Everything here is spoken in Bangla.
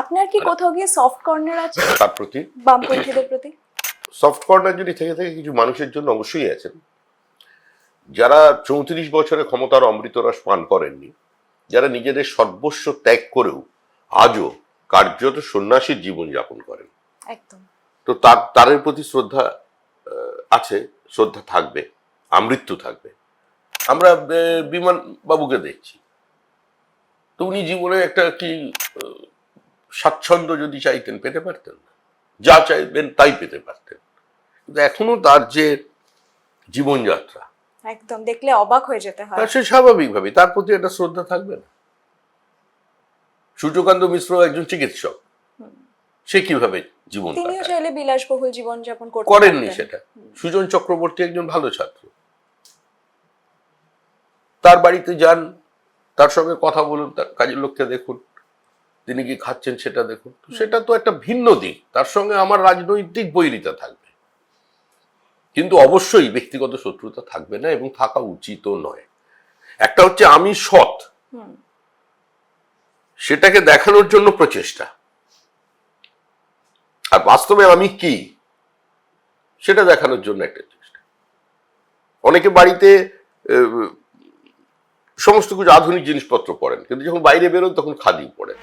আপনার কি কোথাও গিয়ে সফট কর্নার আছে? তার প্রতি। বামপন্থীদের প্রতি? সফট কর্নার যদি থেকে থাকে কিছু মানুষের জন্য অবশ্যই আছেন যারা চৌত্রিশ বছরে ক্ষমতার অমৃতরস পান করেননি যারা নিজেদের সর্বস্ব ত্যাগ করেও আজও কার্যত সন্ন্যাসীর জীবন যাপন করেন। একদম। তো তার তাদের প্রতি শ্রদ্ধা আছে শ্রদ্ধা থাকবে আমৃত্যু থাকবে। আমরা বিমান বাবুকে দেখছি। তো উনি জীবনে একটা কি স্বাচ্ছন্দ্য যদি চাইতেন পেতে পারতেন যা চাইবেন তাই পেতে পারতেন। কিন্তু এখনও তার যে জীবনযাত্রা একদম দেখলে অবাক হয়ে যেতে হয়। সে স্বাভাবিকভাবে তার প্রতি একটা শ্রদ্ধা থাকবে না। সূর্যকান্ত মিশ্র একজন চিকিৎসক। সে কীভাবে জীবন তিনিও চাইলে বিলাসবহুল জীবন যাপন করতে করেননি সেটা। সুজন চক্রবর্তী একজন ভালো ছাত্র। তার বাড়িতে যান তার সঙ্গে কথা বলুন তার কাজের লোককে দেখুন। তিনি কি খাচ্ছেন সেটা দেখুন। সেটা তো একটা ভিন্ন দিক। তার সঙ্গে আমার রাজনৈতিক বৈরিতা থাকবে। কিন্তু অবশ্যই ব্যক্তিগত শত্রুতা থাকবে না এবং থাকা উচিতও নয়। একটা হচ্ছে আমি সৎ। হুম। সেটাকে দেখানোর জন্য প্রচেষ্টা। আর বাস্তবে আমি কি? সেটা দেখানোর জন্য একটা চেষ্টা। অনেকে বাড়িতে সমস্ত কিছু আধুনিক জিনিসপত্র পরেন কিন্তু যখন বাইরে বেরোন তখন খাদি পড়েন।